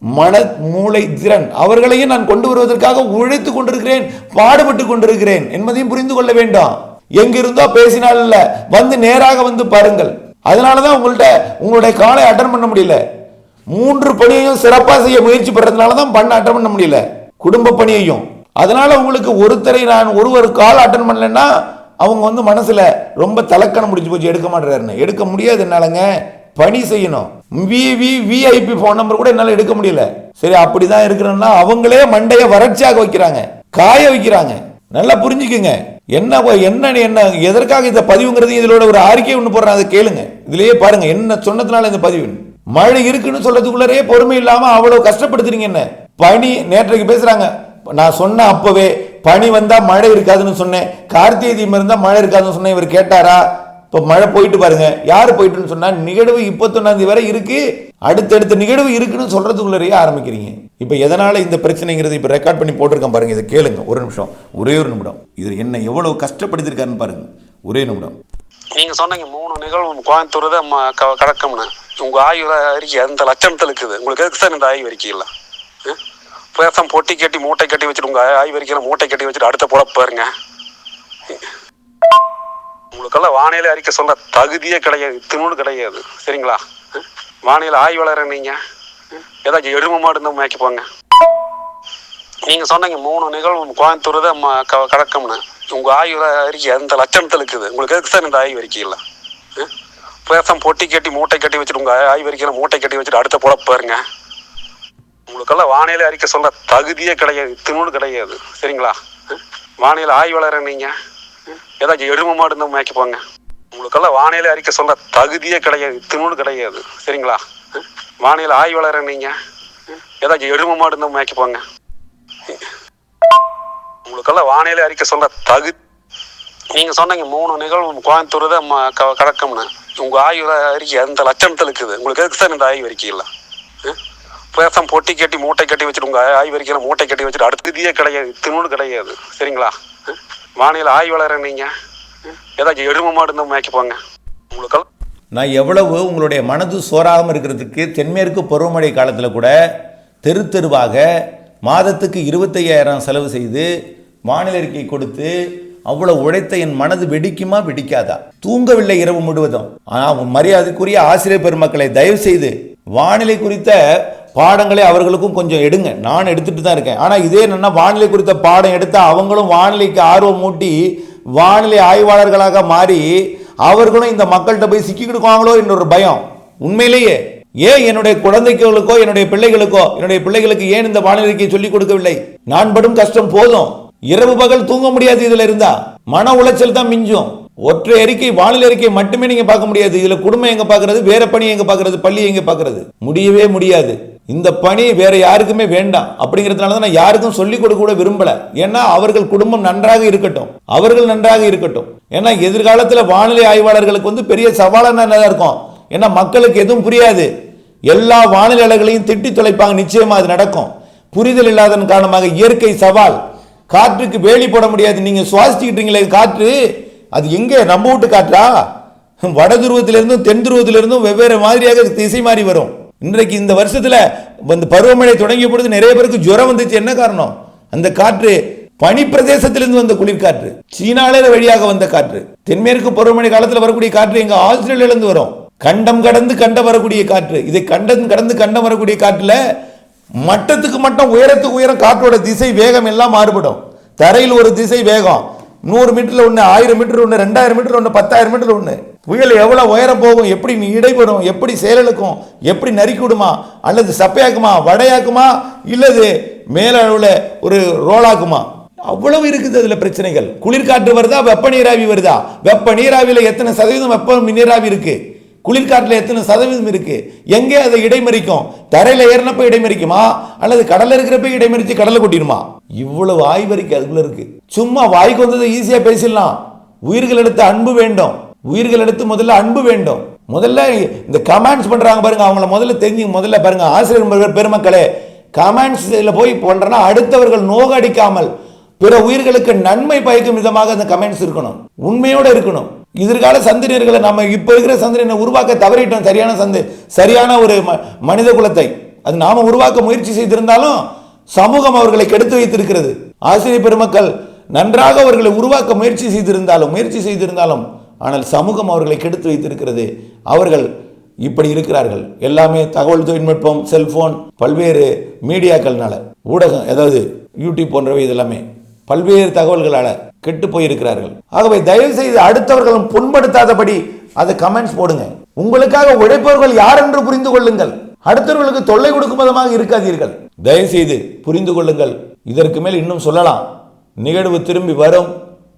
மன மூளை திறன். அவர்களையும் நான் கொண்டு வருவதற்காக உழைத்து கொண்டிருக்கிறேன் பாடுபட்டு கொண்டிருக்கிறேன் என்பதையும் புரிந்து கொள்ள வேண்டும். எங்கிருந்தோ பேசினால் இல்ல வந்து நேராக வந்து பாருங்கள். அதனால தான் உங்கள்கிட்ட உங்களுடைய காலை அட்டன் பண்ண முடியல. மூன்று பணியையும் சிறப்பாக செய்ய முயற்சி பண்றதுனால தான் பண்ண அட்டன் பண்ண முடியல. குடும்ப பணியையும். அதனால உங்களுக்கு ஒருத்தரை நான் ஒருவர் கால் அட்டன் பண்ணலன்னா அவங்க வந்து மனசில் ரொம்ப தலக்கணம் முடிஞ்சு போச்சு எடுக்க மாட்டேறாருன்னு. எடுக்க முடியாது என்னாலங்க. பணி செய்யணும். விவி விஐபி ஃபோன் நம்பர் கூட என்னால் எடுக்க முடியல. சரி அப்படிதான் இருக்கிறேன்னா அவங்களே மண்டையை வறட்சியாக வைக்கிறாங்க. காய வைக்கிறாங்க. நல்லா புரிஞ்சுக்குங்க. என்ன என்ன என்ன எதற்காக இந்த பதிவுங்கிறது இதோட ஒரு அறிக்கை ஒன்று போடுறேன்? அதை கேளுங்க. இதுலயே பாருங்க என்ன சொன்னதுனால இந்த பதிவு? மழை இருக்குன்னு சொல்றதுக்குள்ளரே பொறுமை இல்லாம அவ்வளவு கஷ்டப்படுத்துறீங்க என்ன? பனி நேற்றைக்கு பேசுறாங்க. நான் சொன்ன அப்பவே பனி வந்தா மழை இருக்காதுன்னு சொன்னேன். கார்த்திகை தீபம் இருந்தா மழை இருக்காதுன்னு சொன்னேன். இவர் கேட்டாரா? இப்போ மழை போயிட்டு பாருங்க. யார் போயிட்டுன்னு சொன்னால் நிகழ்வு இப்பத்தொன்னாந்தி வரை இருக்கு. அடுத்தடுத்த நிகழ்வு இருக்குன்னு சொல்கிறதுக்குள்ளேயே ஆரம்பிக்கிறீங்க? இப்போ எதனால் இந்த பிரச்சனைங்கிறது இப்போ ரெக்கார்ட் பண்ணி போட்டிருக்கேன் பாருங்க. இதை கேளுங்க. ஒரு நிமிஷம். ஒரே ஒரு நிமிடம். இது என்ன எவ்வளவு கஷ்டப்படுத்திருக்காருன்னு பாருங்க. ஒரே நிமிடம். நீங்க சொன்னீங்க மூணு நிகழ்வு கோயம்புத்தூர் தான் கடக்கம்னு க- உங்க ஆய்வு அறிக்கை அந்த லட்சணத்தில் இருக்குது? உங்களுக்கு எதுக்கு சார் இந்த ஆய்வு அறிக்கை இல்லை பேசம் பொட்டி கட்டி மூட்டை கட்டி வச்சுட்டு உங்க ஆய்வு அறிக்கையில மூட்டை கட்டி வச்சுட்டு அடுத்த பொழப்பு பாருங்க. உங்களுக்கெல்லாம் வானிலை அறிக்கை சொல்ல தகுதியே கிடையாது. திணுன்னு கிடையாது. சரிங்களா? அஹ்? வானிலை ஆய்வாளர் நீங்க. ஏதாச்சும் எருமை மாடு இருந்தா மேய்க்க போங்க. நீங்க சொன்னீங்க மூணு நிகழ்வு கோயம்புத்தூர் தான் ம- க- உங்க ஆய்வு அறிக்கை எந்த லட்சணத்தில் இருக்குது? உங்களுக்கு எதுக்கு சார் இந்த ஆய்வு அறிக்கை இல்லை பேசம் பொட்டி கட்டி மூட்டை கட்டி வச்சுட்டு உங்க ஆய்வு அறிக்கையில மூட்டை கட்டி வச்சுட்டு அடுத்த பொழப்பு பாருங்க. உங்களுக்கெல்லாம் வானிலை அறிக்கை சொல்ல தகுதியே கிடையாது. திணுன்னு கிடையாது. சரிங்களா? வானிலை ஆய்வாளர் நீங்க. ஏதாச்சும் எருமை மாடு இருந்தால் மேய்க்கப்போங்க உங்களுக்கெல்லாம் வானிலை அறிக்கை சொல்ல தகுதியே கிடையாது. திணுன்னு கிடையாது. சரிங்களா? வானிலை ஆய்வாளர் நீங்க. ஏதாச்சும் எருமை மாடு இருந்தால் மேய்க்க உங்களுக்கெல்லாம் வானிலை அறிக்கை சொல்ல தகு நீங்க சொன்னீங்க மூணு நிகழ்வு கோயம்புத்தூர் தான் ம- க- உங்க ஆய்வு அறிக்கை அந்த லட்சணத்தில் இருக்குது? உங்களுக்கு எதுக்கு சார் இந்த ஆய்வு அறிக்கையில் பேசம் பொட்டி கட்டி மூட்டை கட்டி வச்சுட்டு உங்க ஆய்வு அறிக்கையில் மூட்டை கட்டி வச்சுட்டு அடுத்ததே கிடையாது. திணுன்னு கிடையாது. சரிங்களா? வானிலை ஆய்வாளர் நீங்க. ஏதாச்சும் எருமை மாடு இருந்தா மேய்க்க போங்க. நான் எவ்வளவு உங்களுடைய மனது சோறாகாமல் இருக்கிறதுக்கு தென்மேற்கு பருவமழை காலத்தில் கூட தெரு தெருவாக மாதத்துக்கு இருபத்தையாயிரம் செலவு செய்து வானிலை அறிக்கை கொடுத்து அவ்வளவு உழைத்த என் மனது வெடிக்குமா? வெடிக்காதா? தூங்கவில்லை இரவு முழுவதும். ஆனால் மரியாதைக்குரிய ஆசிரியர் பெருமக்களை தயவு செய்து வானிலை குறித்த பாடங்களை அவர்களுக்கும் கொஞ்சம் எடுங்க. நான் எடுத்துகிட்டு தான் இருக்கேன். ஆனால் இதே என்னென்னா வானிலை குறித்த பாடம் எடுத்தால் அவங்களும் வானிலைக்கு ஆர்வம் மூட்டி வானிலை ஆய்வாளர்களாக மாறி அவர்களும் இந்த மக்கள்கிட்ட போய் சிக்கிக்கிடுவாங்களோ என்ற ஒரு பயம். உண்மையிலேயே. ஏன் என்னுடைய குழந்தைகளுக்கோ என்னுடைய பிள்ளைகளுக்கோ என்னுடைய பிள்ளைகளுக்கு ஏன் இந்த வானிலைக்கு சொல்லிக் கொடுக்கவில்லை? நான் படும் கஷ்டம் போதும். இரவு பகல் தூங்க முடியாது இதுல இருந்தா. மன உளைச்சல் தான் மிஞ்சும். ஒற்றை அறிக்கை வானிலை அறிக்கை மட்டுமே நீங்க பார்க்க முடியாது. இதுல குடும்பம் எங்க பாக்குறது வேற பணி எங்க பாக்குறது பள்ளி எங்க பாக்குறது முடியவே முடியாது. இந்த பணி வேற யாருக்குமே வேண்டாம். அப்படிங்கிறதுனால தான் நான் யாருக்கும் சொல்லிக் கொடுக்க கூட விரும்பல. ஏன்னா அவர்கள் குடும்பம் நன்றாக இருக்கட்டும். அவர்கள் நன்றாக இருக்கட்டும். ஏன்னா எதிர்காலத்தில் வானிலை ஆய்வாளர்களுக்கு வந்து பெரிய சவாலான இருக்கும். ஏன்னா மக்களுக்கு எதுவும் புரியாது. எல்லா வானிலையாளர்களையும் திட்டி தொலைப்பாங்க. நிச்சயமாக அது நடக்கும். புரிதல் இல்லாதன் காரணமாக இயற்கை சவால். காற்றுக்கு வேலி போட முடியாது. நீங்கள் சுவாசிச்சுக்கிட்டீங்களே காற்று. அது எங்கே? நம்ம வீட்டு காற்றா? வட துருவத்திலிருந்தும் தென் துருவத்திலிருந்தும் வெவ்வேறு மாதிரியாக திசை மாறி வரும். இன்றைக்கு இந்த வருஷத்தில் வந்து பருவமழை தொடங்கிய பொழுது நிறைய பேருக்கு ஜுரம் வந்துச்சு. என்ன காரணம்? அந்த காற்று பனி பிரதேசத்திலிருந்து வந்த குளிர்காற்று. சீனால வழியாக வந்த காற்று. தென்மேற்கு பருவமழை காலத்தில் வரக்கூடிய காற்று எங்க ஆஸ்திரேலியிலிருந்து வரும். கண்டம் கடந்து கண்டம் வரக்கூடிய காற்று. இதை கண்டம் கடந்து கண்டம் வரக்கூடிய காற்றுல மட்டத்துக்கு மட்டம் உயரத்துக்கு உயரம் காற்றோட திசை வேகம் எல்லாம் மாறுபடும். தரையில் ஒரு திசை வேகம். நூறு மீட்டர்ல ஒன்று ஆயிரம் மீட்டர் ஒன்று ரெண்டாயிரம் மீட்டர் ஒன்று பத்தாயிரம் மீட்டர் ஒன்று புயல் எவ்வளோ உயரம் போகும் எப்படி நீ இடைப்படும் எப்படி செயலுக்கும் எப்படி நறுக்கிவிடுமா அல்லது சப்பையாக்குமா வடையாக்குமா இல்லது மேலளவில் ஒரு ரோலாக்குமா? அவ்வளவு இருக்குது அதில் பிரச்சனைகள். குளிர்காற்று வருதா வெப்ப நீராவி வருதா? வெப்ப நீராவியில் எத்தனை சதவீதம் வெப்ப நீராவி இருக்கு? குளிர்காற்றில் எத்தனை சதவீதம் இருக்கு? எங்கே அதை இடைமறிக்கும்? தரையில் ஏறினப்ப இடைமறிக்குமா? அல்லது கடலில் இருக்கிறப்ப இடைமறிச்சு கடலை கொட்டிடுமா? இவ்வளவு ஆய்வறிக்கை அதுக்குள்ள இருக்கு. சும்மா வாய்க்கு வந்ததை ஈஸியாக பேசிடலாம். உயிர்கள் எடுத்த அன்பு வேண்டும். உயிர்கள் எடுத்து முதல்ல அன்பு வேண்டும். முதல்ல இந்த கமெண்ட்ஸ் பண்ணுறாங்க பாருங்க அவங்கள முதல்ல தெரிஞ்சு முதல்ல பாருங்க ஆசிரியர் பெருமக்களே கமெண்ட்ஸ் இதில் போய் பண்றனா அடுத்தவர்கள் நோகடிக்காமல் பிற உயிர்களுக்கு நன்மை பயக்கும் விதமாக அந்த கமெண்ட்ஸ் இருக்கணும். உண்மையோடு இருக்கணும். எதிர்கால சந்திரியர்களை நம்ம இப்போ இருக்கிற சந்திரியனை உருவாக்க தவறிட்டோம் சரியான சந்தை சரியான ஒரு ம- மனித குலத்தை. அது நாம உருவாக்க முயற்சி செய்திருந்தாலும் சமூகம் அவர்களை கெடுத்து வைத்திருக்கிறது. ஆசிரியர் பெருமக்கள் நன்றாக அவர்களை உருவாக்க முயற்சி செய்திருந்தாலும் முயற்சி செய்திருந்தாலும் ஆனால் சமூகம் அவர்களை கெடுத்து வைத்திருக்கிறது. அவர்கள் இப்படி இருக்கிறார்கள். எல்லாமே தகவல் தொழில்நுட்பம் செல்போன் பல்வேறு மீடியாக்கள்னால ஊடகம் அதாவது யூடியூப் போன்றவை இதெல்லாமே பல்வேறு தகவல்களால் கெட்டு போயிருக்கிறார்கள். ஆகவே தயவு செய்து அடுத்தவர்களும் புண்படுத்தாதபடி அதை கமெண்ட்ஸ் போடுங்க. உங்களுக்காக உழைப்பவர்கள் யார் என்று புரிந்து கொள்ளுங்கள். அடுத்தவர்களுக்கு தொல்லை கொடுக்கும் விதமாக இருக்காதீர்கள். தயவு செய்து புரிந்து கொள்ளுங்கள். இதற்கு மேல் இன்னும் சொல்லலாம். நிகழ்வு திரும்பி வரும்.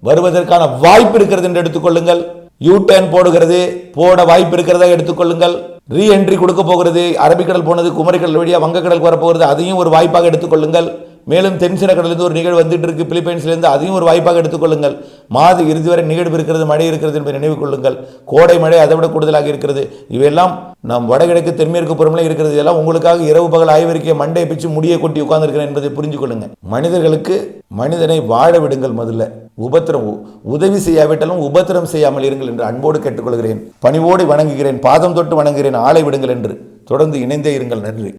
வருவதற்கான வாய்ப்பு இருக்கிறது என்று எடுத்துக்கொள்ளுங்கள். யூ டேன் போடுகிறது போட வாய்ப்பு இருக்கிறதா எடுத்துக்கொள்ளுங்கள். ரீஎன்ட்ரி கொடுக்க போகிறது அரபிக்கடல் போனது குமரிக்கடல் வழியாக வங்கக்கடலுக்கு வரப்போகிறது அதையும் ஒரு வாய்ப்பாக எடுத்துக்கொள்ளுங்கள். மேலும் தென்சின கடலிருந்து ஒரு நிகழ்வு வந்துட்டு இருக்கு பிலிப்பைன்ஸ்லேருந்து அதையும் ஒரு வாய்ப்பாக எடுத்துக்கொள்ளுங்கள். மாத இறுதி வரை நிகழ்வு இருக்கிறது மழை இருக்கிறது என்பதை நினைவு கொள்ளுங்கள். கோடை மழை அதை விட கூடுதலாக இருக்கிறது. இவையெல்லாம் நம் வடகிழக்கு தென்மேற்கு புறமலை இருக்கிறது. இதெல்லாம் உங்களுக்காக இரவு பகல் ஆய்வறிக்கை மண்டையை பிச்சு முடியை கொட்டி உட்கார்ந்துருக்கிறேன் என்பதை புரிஞ்சு கொள்ளுங்க மனிதர்களுக்கு மனிதனை வாழ விடுங்கள் முதல்ல. உபத்திரம் உ- உதவி செய்யாவிட்டாலும் உபத்திரம் செய்யாமல் இருங்கள் என்று அன்போடு கேட்டுக்கொள்கிறேன். பணிவோடு வணங்குகிறேன். பாதம் தொட்டு வணங்குகிறேன். ஆளை விடுங்கள் என்று. தொடர்ந்து இணைந்தே இருங்கள். நன்றி.